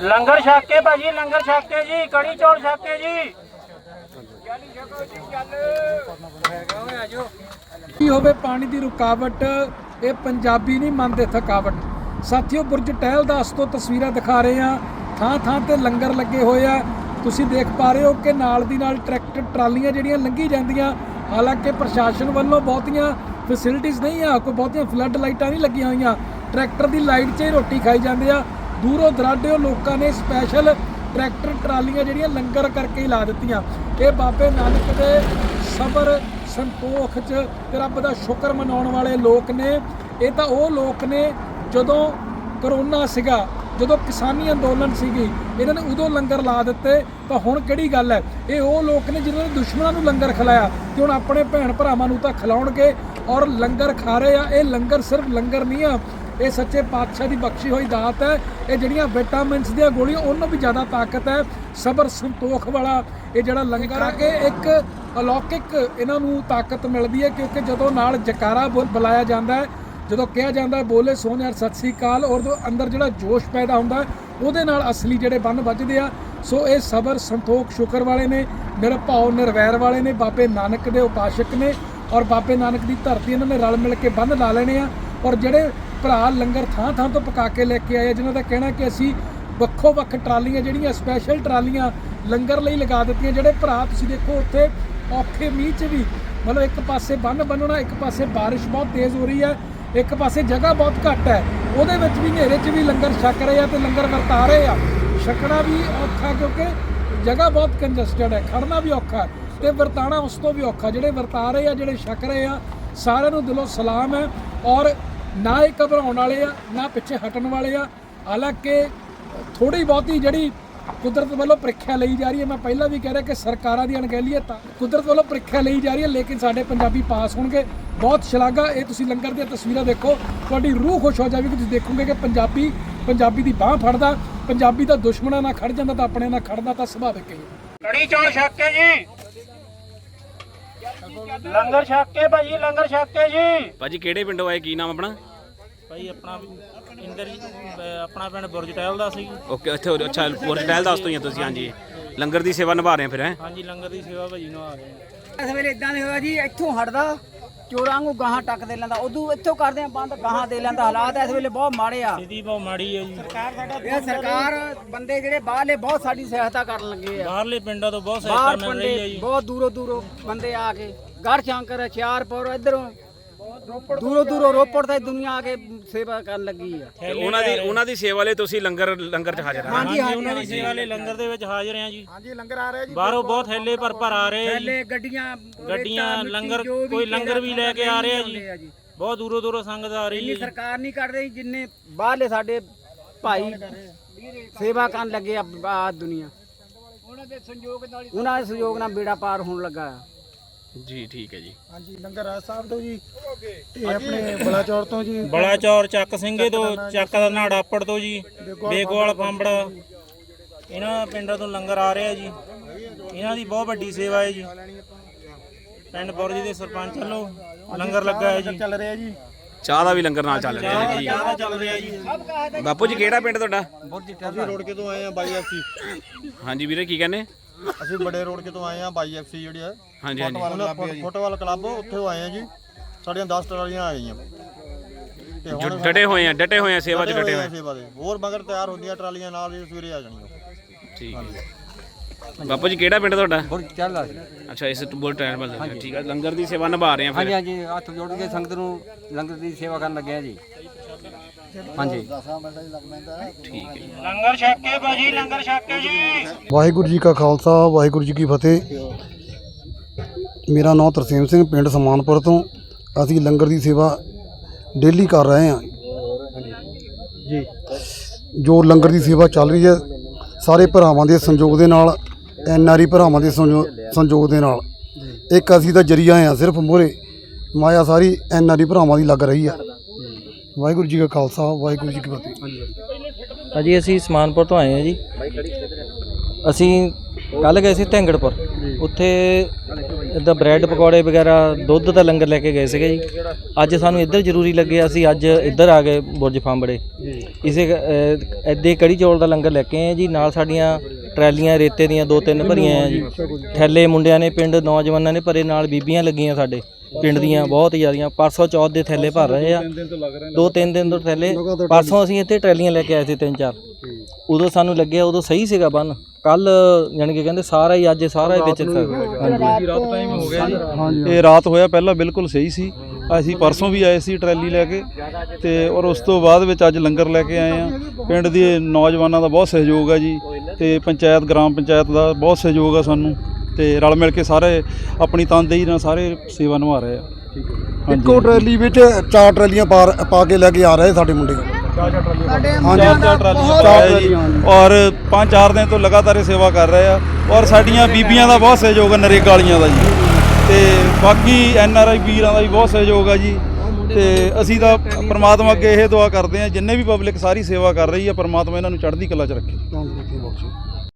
ਲੰਗਰ ਛਕ ਕੇ ਭਾਜੀ, ਲੰਗਰ ਛਕ ਕੇ ਜੀ, ਕੜੀ ਚੌਲ ਛਕ ਕੇ ਜੀ। ਕੀ ਹੋਵੇ ਪਾਣੀ ਦੀ ਰੁਕਾਵਟ, ਇਹ ਪੰਜਾਬੀ ਨਹੀਂ ਮੰਨਦੇ ਥਕਾਵਟ। ਸਾਥੀਓ, ਬੁਰਜ ਟਹਿਲ ਦਾਸ ਤੋਂ ਤਸਵੀਰਾਂ ਦਿਖਾ ਰਹੇ ਆ ਥਾਂ ਥਾਂ ਤੇ ਲੰਗਰ ਲੱਗੇ ਹੋਏ ਆ। ਤੁਸੀਂ ਦੇਖ ਪਾ ਰਹੇ ਹੋ ਕਿ ਨਾਲ ਦੀ ਨਾਲ ਟਰੈਕਟਰ, ਟਰਾਲੀਆਂ ਜਿਹੜੀਆਂ ਲੰਘੀ ਜਾਂਦੀਆਂ। ਹਾਲਾਂਕਿ ਪ੍ਰਸ਼ਾਸਨ ਵੱਲੋਂ ਬਹੁਤੀਆਂ ਫੈਸਿਲਿਟੀਆਂ ਨਹੀਂ ਆ, ਕੋਈ ਬਹੁਤੀਆਂ ਫਲੱਡ ਲਾਈਟਾਂ ਨਹੀਂ ਲੱਗੀਆਂ ਹੋਈਆਂ। ਟਰੈਕਟਰ ਦੀ ਲਾਈਟ 'ਚ ਹੀ ਰੋਟੀ ਖਾਈ ਜਾਂਦੇ ਆ। ਦੂਰੋਂ ਦਰਾਡਿਓ ਲੋਕਾਂ ਨੇ ਸਪੈਸ਼ਲ ਟਰੈਕਟਰ ਟਰਾਲੀਆਂ ਜਿਹੜੀਆਂ ਲੰਗਰ ਕਰਕੇ ਹੀ ਲਾ ਦਿੱਤੀਆਂ। ਇਹ ਬਾਬੇ ਨਾਨਕ ਦੇ ਸਬਰ ਸੰਤੋਖ 'ਚ ਤੇ ਰੱਬ ਦਾ ਸ਼ੁਕਰ ਮਨਾਉਣ ਵਾਲੇ ਲੋਕ ਨੇ। ਇਹ ਤਾਂ ਉਹ ਲੋਕ ਨੇ ਜਦੋਂ ਕਰੋਨਾ ਸੀਗਾ, ਜਦੋਂ ਕਿਸਾਨੀ ਅੰਦੋਲਨ ਸੀਗੀ, ਇਹਨਾਂ ਨੇ ਉਦੋਂ ਲੰਗਰ ਲਾ ਦਿੱਤੇ। ਤਾਂ ਹੁਣ ਕਿਹੜੀ ਗੱਲ ਹੈ? ਇਹ ਉਹ ਲੋਕ ਨੇ ਜਿਨ੍ਹਾਂ ਨੇ ਦੁਸ਼ਮਣਾਂ ਨੂੰ ਲੰਗਰ ਖਿਲਾਇਆ। ਤੇ ਹੁਣ ਆਪਣੇ ਭੈਣ ਭਰਾਵਾਂ ਨੂੰ ਤਾਂ ਖਿਲਾਉਣਗੇ ਔਰ ਲੰਗਰ ਖਾ ਰਹੇ ਆ। ਇਹ ਲੰਗਰ ਸਿਰਫ ਲੰਗਰ ਨਹੀਂ ਆ ਇਹ ਸੱਚੇ ਪਾਤਸ਼ਾਹ ਦੀ ਬਖਸ਼ੀ ਹੋਈ ਦਾਤ ਹੈ। ਇਹ ਜਿਹੜੀਆਂ ਵਿਟਾਮਿਨਸ ਦੀਆਂ ਗੋਲੀਆਂ, ਉਹਨਾਂ ਵੀ ਜ਼ਿਆਦਾ ਤਾਕਤ ਹੈ। ਸਬਰ ਸੰਤੋਖ ਵਾਲਾ ਇਹ ਜਿਹੜਾ ਲੰਗਰ ਆ ਕੇ ਇੱਕ ਅਲੌਕਿਕ ਇਹਨਾਂ ਨੂੰ ਤਾਕਤ ਮਿਲਦੀ ਹੈ ਕਿਉਂਕਿ ਜਦੋਂ ਨਾਲ ਜਕਾਰਾ ਬੁਲ- ਬੁਲਾਇਆ ਜਾਂਦਾ ਹੈ, ਜਦੋਂ ਕਿਹਾ ਜਾਂਦਾ ਹੈ, ਬੋਲੇ ਸੋਨਿਆਰ ਸਤਿ ਸ੍ਰੀ ਅਕਾਲ, ਔਰ ਜੋ ਅੰਦਰ ਜਿਹੜਾ ਜੋਸ਼ ਪੈਦਾ ਹੁੰਦਾ ਉਹਦੇ ਨਾਲ ਅਸਲੀ ਜਿਹੜੇ ਬੰਨ ਵੱਜਦੇ ਆ। ਸੋ ਇਹ ਸਬਰ, ਸੰਤੋਖ, ਸ਼ੁਕਰ ਵਾਲੇ ਨੇ, ਨਿਰਭਉ, ਨਿਰਵੈਰ ਵਾਲੇ ਨੇ, ਬਾਬੇ ਨਾਨਕ ਦੇ ਉਪਾਸ਼ਕ ਨੇ, ਔਰ ਬਾਬੇ ਨਾਨਕ ਦੀ ਧਰਤੀ ਇਹਨਾਂ ਨੇ ਰਲ ਮਿਲ ਕੇ ਬੰਨ ਲਾ ਲੈਣੇ ਆ। ਔਰ ਜਿਹੜੇ ਭਰਾ ਲੰਗਰ ਥਾਂ ਥਾਂ ਤੋਂ ਪਕਾ ਕੇ ਲੈ ਕੇ ਆਏ ਆ, ਜਿਨ੍ਹਾਂ ਦਾ ਕਹਿਣਾ ਕਿ ਅਸੀਂ ਵੱਖੋ ਵੱਖ ਟਰਾਲੀਆਂ ਜਿਹੜੀਆਂ ਸਪੈਸ਼ਲ ਟਰਾਲੀਆਂ ਲੰਗਰ ਲਈ ਲਗਾ ਦਿੱਤੀਆਂ ਜਿਹੜੇ ਭਰਾ ਤੁਸੀਂ ਦੇਖੋ ਉੱਥੇ ਔਖੇ ਮੀਂਹ 'ਚ ਵੀ ਮਤਲਬ ਇੱਕ ਪਾਸੇ ਬੰਨ ਬੰਨਣਾ ਇੱਕ ਪਾਸੇ ਬਾਰਿਸ਼ ਬਹੁਤ ਤੇਜ਼ ਹੋ ਰਹੀ ਹੈ ਇੱਕ ਪਾਸੇ ਜਗ੍ਹਾ ਬਹੁਤ ਘੱਟ ਹੈ। ਉਹਦੇ ਵਿੱਚ ਵੀ ਹਨੇਰੇ 'ਚ ਵੀ ਲੰਗਰ ਛਕ ਰਹੇ ਆ ਤੇ ਲੰਗਰ ਵਰਤਾ ਰਹੇ ਆ। ਛਕਣਾ ਵੀ ਔਖਾ ਕਿਉਂਕਿ ਜਗ੍ਹਾ ਬਹੁਤ ਕੰਜਸਟਡ ਹੈ ਖੜਨਾ ਵੀ ਔਖਾ ਹੈ ਤੇ ਵਰਤਾਣਾ ਉਸ ਤੋਂ ਵੀ ਔਖਾ। ਜਿਹੜੇ ਵਰਤਾ ਰਹੇ ਆ ਜਿਹੜੇ ਛਕ ਰਹੇ ਆ ਸਾਰਿਆਂ ਨੂੰ ਦਿਲੋਂ ਸਲਾਮ ਹੈ ਔਰ ਨਾ ਇਹ ਘਬਰਾਉਣ ਵਾਲੇ ਆ, ਨਾ ਪਿੱਛੇ ਹਟਣ ਵਾਲੇ ਆ। ਹਾਲਾਂਕਿ ਥੋੜੀ ਬਹੁਤੀ ਜਿਹੜੀ ਕੁਦਰਤ ਵੱਲੋਂ ਪ੍ਰੀਖਿਆ ਲਈ ਜਾ ਰਹੀ ਹੈ, ਮੈਂ ਪਹਿਲਾਂ ਵੀ ਕਹਿ ਰਿਹਾ ਕਿ ਸਰਕਾਰਾਂ ਦੀ ਅਣਗਹਿਲੀ ਹੈ ਤਾਂ ਕੁਦਰਤ ਵੱਲੋਂ ਪ੍ਰੀਖਿਆ ਲਈ ਜਾ ਰਹੀ ਹੈ, ਲੇਕਿਨ ਸਾਡੇ ਪੰਜਾਬੀ ਪਾਸ ਹੋਣਗੇ। ਬਹੁਤ ਸ਼ਲਾਘਾ, ਇਹ ਤੁਸੀਂ ਲੰਗਰ ਦੀਆਂ ਤਸਵੀਰਾਂ ਦੇਖੋ। ਤੁਹਾਡੀ ਰੂਹ ਖੁਸ਼ ਹੋ ਜਾਵੇਗੀ, ਤੁਸੀਂ ਦੇਖੋਗੇ ਕਿ ਪੰਜਾਬੀ ਪੰਜਾਬੀ ਦੀ ਬਾਹ ਫੜਦਾ, ਪੰਜਾਬੀ ਦਾ ਦੁਸ਼ਮਣਾਂ ਨਾਲ ਖੜ ਜਾਂਦਾ ਤਾਂ ਆਪਣੇ ਨਾਲ ਖੜਨਾ ਤਾਂ ਸੁਭਾਵਿਕ ਹੀ। ਹੈ ਕੜੀ ਚੌਲ ਛਕ ਕੇ ਜੀ। ਲੰਗਰ ਛਕ ਕੇ ਭਾਜੀ ਲੰਗਰ ਛਕ ਕੇ ਜੀ। ਭਾਜੀ ਕਿਹੜੇ ਪਿੰਡੋਂ ਆਏ? ਕੀ ਨਾਮ ਆਪਣਾ? ਭਾਈ ਆਪਣਾ ਇੰਦਰ ਜੀ ਅਹ ਆਪਣਾ ਪਿੰਡ ਬੁਰਜ ਟਹਿਲ ਦਾ ਸੀ। ਓਕੇ ਇੱਥੇ ਹੋ- ਅੱਛਾ ਪੋਰਟਲ ਦੱਸ ਤੋਂ ਹੀ ਆ ਤੁਸੀਂ ਹਾਂਜੀ। ਲੰਗਰ ਦੀ ਸੇਵਾ ਨਿਭਾ ਰਹੇ ਫਿਰ ਹੈ? ਹਾਂਜੀ ਲੰਗਰ ਦੀ ਸੇਵਾ ਭਾਜੀ ਨੂੰ ਆ ਗਏ। ਇਸ ਵੇਲੇ ਇਦਾਂ ਦੇ ਹੋਇਆ ਜੀ ਇੱਥੋਂ ਹਟਦਾ। ਚੋਰਾਂ ਨੂੰ ਗਾਹਾਂ ਟੱਕ ਦੇ ਲੈਂਦਾ। ਉਦੋਂ ਇੱਥੋਂ ਕਰਦੇ ਆ ਬੰਦ ਗਾਹਾਂ ਦੇ ਲੈਂਦਾ। ਹਾਲਾਤ ਇਸ ਵੇਲੇ ਬਹੁਤ ਮਾੜੇ ਆ। ਸਥਿਤੀ ਬਹੁਤ ਮਾੜੀ ਹੈ ਜੀ। ਇਹ ਸਰਕਾਰ ਬੰਦੇ ਜਿਹੜੇ ਬਾਹਰਲੇ ਬਹੁਤ ਸਾਡੀ ਸਹਾਇਤਾ ਕਰਨ ਲੱਗੇ ਆ। ਬਾਹਰਲੇ ਪਿੰਡਾਂ ਤੋਂ ਬਹੁਤ ਸਹਾਇਤਾ ਮਿਲ ਰਹੀ ਹੈ ਜੀ। ਬਹੁਤ ਦੂਰੋਂ ਦੂਰੋਂ ਬੰਦੇ ਆ ਕੇ ਗੜ ਸ਼ੰਕਰ ਹੁਸ਼ਿਆਰਪੁਰ ਇਧਰੋਂ ਦੂਰੋਂ ਦੂਰੋਂ ਰੋਪੜ ਤੇ ਦੁਨੀਆ ਆ ਕੇ ਸੇਵਾ ਕਰਨ ਲੱਗੀ ਆ। ਤੇ ਉਹਨਾਂ ਦੀ ਉਹਨਾਂ ਦੀ ਸੇਵਾ ਲਈ ਤੁਸੀਂ ਲੰਗਰ ਲੰਗਰ ਚ ਹਾਜ਼ਰ ਆ। ਹਾਂਜੀ ਉਹਨਾਂ ਦੀ ਸੇਵਾ ਲਈ ਲੰਗਰ ਦੇ ਵਿੱਚ ਹਾਜ਼ਰ ਆ ਜੀ। ਹਾਂਜੀ ਲੰਗਰ ਆ ਰਿਹਾ ਜੀ। ਬਾਹਰੋਂ ਬਹੁਤ ਥੈਲੇ ਭਰ ਭਰ ਆ ਰਹੇ ਆ ਜੀ। ਥੈਲੇ ਗੱਡੀਆਂ ਗੱਡੀਆਂ ਰੇਤਾ, ਮਿੱਟੀ, ਲੰਗਰ ਜੋ ਵੀ ਕੋਈ ਲੰਗਰ ਵੀ ਲੈ ਕੇ ਆ ਰਹੇ ਆ ਜੀ। ਬਹੁਤ ਦੂਰੋਂ ਦੂਰੋਂ ਸੰਗਤ ਆ ਰਹੀ ਹੈ ਜੀ। ਸਰਕਾਰ ਨਹੀਂ ਕਰ ਰਹੀ ਜਿੰਨੇ ਬਾਹਰਲੇ ਸਾਡੇ ਭਾਈ ਸੇਵਾ ਕਰਨ ਲੱਗੇ ਆ ਆ ਦੁਨੀਆ। ਉਹਨਾਂ ਦੇ ਸੰਯੋਗ ਨਾਲ ਉਹਨਾਂ ਦੇ ਸੰਯੋਗ ਨਾਲ ਬੇੜਾ ਪਾਰ ਹੋਣ ਲੱਗਾ ਆ। ਜੀ ਠੀਕ ਹੈ ਜੀ। ਹਾਂਜੀ ਲੰਗਰ ਰਾਜ ਸਾਹਿਬ ਤੋਂ ਜੀ। ਤੇ ਆਪਣੇ ਬਲਾਚੌਰ ਤੋਂ ਜੀ। ਬੜਾ ਚੌਰ ਚੱਕ ਸਿੰਘੇ ਤੋਂ ਚੱਕ ਦਾ ਨਾੜਾਪੜ ਤੋਂ ਜੀ ਬੇਗੋਵਾਲ ਫਾਂਬੜਾ ਇਹਨਾਂ ਪਿੰਡਾਂ ਤੋਂ ਲੰਗਰ ਆ ਰਿਹਾ ਜੀ। ਇਹਨਾਂ ਦੀ ਬਹੁਤ ਵੱਡੀ ਸੇਵਾ ਹੈ ਜੀ। ਪਿੰਡ ਬੁਰਜ ਦੇ ਸਰਪੰਚ ਵੱਲੋਂ ਲੰਗਰ ਲੱਗਾ ਹੈ ਜੀ। ਚੱਲ ਰਿਹਾ ਜੀ। ਚਾਹ ਦਾ ਵੀ ਲੰਗਰ ਨਾਲ ਚੱਲ ਰਿਹਾ ਹੈ ਜੀ ਜ਼ਿਆਦਾ ਚੱਲ ਰਿਹਾ ਜੀ। ਬਾਪੂ ਜੀ ਕਿਹੜਾ ਪਿੰਡ ਤੁਹਾਡਾ? ਅਸੀਂ ਰੋਡ ਕੇ ਤੋਂ ਆਏ ਆ ਬਾਈ ਐਫਸੀ ਹਾਂਜੀ ਵੀਰੇ ਕੀ ਕਹਿੰਦੇ? ਅਸੀਂ ਬੜੇ ਰੋਡ ਕੇ ਤੋਂ ਆਏ ਆ ਬਾਈ ਐਫਸੀ ਜਿਹੜੀ ਹੈ ਹਾਂਜੀ ਹਾਂਜੀ। ਉਹਨਾਂ ਫੁੱਟਬਾਲ ਕਲੱਬ ਉੱਥੇ ਆਏ ਆ ਜੀ। ਸਾਡੀਆਂ 10 ਟਰਾਲੀਆਂ ਆ ਗਈਆਂ। ਤੇ ਜੋ ਹੁਣ ਡਟੇ ਹੋਏ ਆ ਡਟੇ ਹੋਏ ਆ ਸੇਵਾ ਚ ਡਟੇ ਹੋਏ ਆ ਸੇਵਾ ਦੇ। ਹੋਰ ਮਗਰ ਤਿਆਰ ਹੁੰਦੀਆਂ ਟਰਾਲੀਆਂ ਨਾਲ ਹੀ ਸਵੇਰੇ ਆ ਜਾਣੀਆਂ। ਠੀਕ ਹੈ। ਬਾਪੂ ਜੀ ਕਿਹੜਾ ਪਿੰਡ ਤੁਹਾਡਾ? ਅੱਛਾ ਇਸ ਬੁਲ ਟਾਇਰ ਬਲ ਠੀਕ ਹੈ ਲੰਗਰ ਦੀ ਸੇਵਾ ਨਿਭਾ ਰਹੇ ਆ ਹਾਂਜੀ ਫਿਰ। ਹਾਂਜੀ ਹੱਥ ਜੋੜ ਕੇ ਸੰਗਤ ਨੂੰ ਲੰਗਰ ਦੀ ਸੇਵਾ ਕਰਨ ਲੱਗੇ ਆ ਜੀ। ਹਾਂਜੀ। ਠੀਕ ਹੈ ਲੰਗਰ ਛਕ ਕੇ ਭਾਜੀ ਲੰਗਰ ਛਕ ਕੇ ਜੀ। ਵਾਹਿਗੁਰੂ ਜੀ ਕਾ ਖਾਲਸਾ ਵਾਹਿਗੁਰੂ ਜੀ ਕੀ ਫਤਿਹ। ਮੇਰਾ ਨਾਮ ਤਰਸੇਮ ਸਿੰਘ ਪਿੰਡ ਸਮਾਨਪੁਰ ਤੋਂ। ਅਸੀਂ ਲੰਗਰ ਦੀ ਸੇਵਾ ਡੇਲੀ ਕਰ ਰਹੇ ਹਾਂ। ਜੀ। ਜੋ ਲੰਗਰ ਦੀ ਸੇਵਾ ਚੱਲ ਰਹੀ ਹੈ ਸਾਰੇ ਭਰਾਵਾਂ ਦੇ ਸੰਯੋਗ ਦੇ ਨਾਲ ਐਨ ਆਰ ਆਈ ਭਰਾਵਾਂ ਦੇ ਸੰਯੋ- ਸੰਯੋਗ ਦੇ ਨਾਲ। ਇੱਕ ਅਸੀਂ ਤਾਂ ਜਰੀਆ ਆ ਸਿਰਫ ਮੋਰੇ ਮਾਇਆ ਸਾਰੀ ਐਨ ਆਰ ਆਈ ਭਰਾਵਾਂ ਦੀ ਲੱਗ ਰਹੀ ਆ ਵਾਹਿਗੁਰੂ ਜੀ ਕਾ ਖਾਲਸਾ, ਵਾਹਿਗੁਰੂ ਜੀ ਕੀ ਫਤਿਹ। ਅਜੀ ਅਸੀਂ ਸਮਾਨਪੁਰ ਤੋਂ ਆਏ ਹਾਂ ਜੀ। ਅਸੀਂ ਕੱਲ ਗਏ ਸੀ ਢੈਂਗੜਪੁਰ। ਉੱਥੇ ਇਦਾਂ ਬ੍ਰੈਡ ਪਕੌੜੇ ਵਗੈਰਾ, ਦੁੱਧ ਦਾ ਲੰਗਰ ਲੈ ਕੇ ਗਏ ਸੀਗੇ ਜੀ। ਅੱਜ ਸਾਨੂੰ ਇੱਧਰ ਜ਼ਰੂਰੀ ਲੱਗੇ ਅਸੀਂ ਅੱਜ ਇੱਧਰ ਆ ਗਏ ਬੁਰਜ ਫਾਂਬੜੇ। ਇਸੇ ਐਦੇ ਕੜੀ ਚੌਲ ਦਾ ਲੰਗਰ ਲੈ ਕੇ ਆਏ ਜੀ। ਨਾਲ ਸਾਡੀਆਂ ਟਰੈਲੀਆਂ, ਰੇਤੇ ਦੀਆਂ ਦੋ ਤਿੰਨ ਭਰੀਆਂ ਆ ਜੀ। ਥੈਲੇ ਮੁੰਡਿਆਂ ਨੇ, ਪਿੰਡ ਨੌਜਵਾਨਾਂ ਨੇ ਭਰੇ, ਨਾਲ ਬੀਬੀਆਂ ਲੱਗੀਆਂ ਸਾਡੇ। ਪਿੰਡ ਦੀਆਂ ਬਹੁਤ ਜ਼ਿਆਦੀਆਂ ਪਰਸੋਂ ਚੌਥ ਦੇ ਥੈਲੇ ਭਰ ਰਹੇ ਆ। ਦੋ ਤਿੰਨ ਦਿਨ ਤੋਂ ਥੈਲੇ। ਪਰਸੋਂ ਅਸੀਂ ਇੱਥੇ ਟਰੈਲੀਆਂ ਲੈ ਕੇ ਆਏ ਸੀ ਤਿੰਨ ਚਾਰ ਉਦੋਂ ਸਾਨੂੰ ਲੱਗਿਆ ਉਦੋਂ ਸਹੀ ਸੀਗਾ ਬੰਨ। ਕੱਲ ਯਾਨੀ ਕਿ ਕਹਿੰਦੇ ਸਾਰਾ ਹੀ ਅੱਜ ਸਾਰਾ ਹੀ ਵਿੱਚ ਹਾਂਜੀ। ਰਾਤ ਟਾਈਮ ਹੋ ਗਿਆ ਜੀ। ਇਹ ਰਾਤ ਹੋਇਆ ਪਹਿਲਾਂ ਬਿਲਕੁਲ ਸਹੀ ਸੀ। ਅਸੀਂ ਪਰਸੋਂ ਵੀ ਆਏ ਸੀ ਟਰੈਲੀ ਲੈ ਕੇ ਤੇ ਔਰ ਉਸ ਤੋਂ ਬਾਅਦ ਵਿੱਚ ਅੱਜ ਲੰਗਰ ਲੈ ਕੇ ਆਏ ਆ। ਪਿੰਡ ਦੇ ਨੌਜਵਾਨਾਂ ਦਾ ਬਹੁਤ ਸਹਿਯੋਗ ਆ ਜੀ ਤੇ ਪੰਚਾਇਤ ਗ੍ਰਾਮ ਪੰਚਾਇਤ ਦਾ ਬਹੁਤ ਸਹਿਯੋਗ ਆ ਸਾਨੂੰ। ਤੇ ਰਲ ਮਿਲ ਕੇ ਸਾਰੇ ਆਪਣੀ ਤਨਦੇਹੀ ਨਾਲ ਸਾਰੇ ਸੇਵਾ ਨਿਭਾ ਰਹੇ ਆ। ਇੱਕੋ ਟਰੈਲੀ ਵਿੱਚ ਚਾਰ ਟਰੈਲੀਆਂ ਪਾ ਪਾ ਕੇ ਲੈ ਕੇ ਆ ਰਹੇ ਸਾਡੇ ਮੁੰਡੇ। ਚਾਰ ਚਾਰ ਟਰਾਲੀਆਂ ਪਾਇਆ ਜੀ ਔਰ ਪੰਜ ਚਾਰ ਦਿਨ ਤੋਂ ਲਗਾਤਾਰ ਇਹ ਸੇਵਾ ਕਰ ਰਹੇ ਆ। ਔਰ ਸਾਡੀਆਂ ਬੀਬੀਆਂ ਦਾ ਬਹੁਤ ਸਹਿਯੋਗ ਹੈ ਨਰੇਗਾ ਵਾਲੀਆਂ ਦਾ ਜੀ। ਤੇ ਬਾਕੀ ਐਨ ਆਰ ਆਈ ਵੀਰਾਂ ਦਾ ਵੀ ਬਹੁਤ ਸਹਿਯੋਗ ਆ ਜੀ। ਤੇ ਅਸੀਂ ਤਾਂ ਪ੍ਰਮਾਤਮਾ ਅੱਗੇ ਇਹ ਦੁਆ ਕਰਦੇ ਆ ਜਿੰਨੇ ਵੀ ਪਬਲਿਕ ਸਾਰੀ ਸੇਵਾ ਕਰ ਰਹੀ ਆ ਪ੍ਰਮਾਤਮਾ ਇਹਨਾਂ ਨੂੰ ਚੜ੍ਹਦੀ ਕਲਾ 'ਚ ਰੱਖੇ।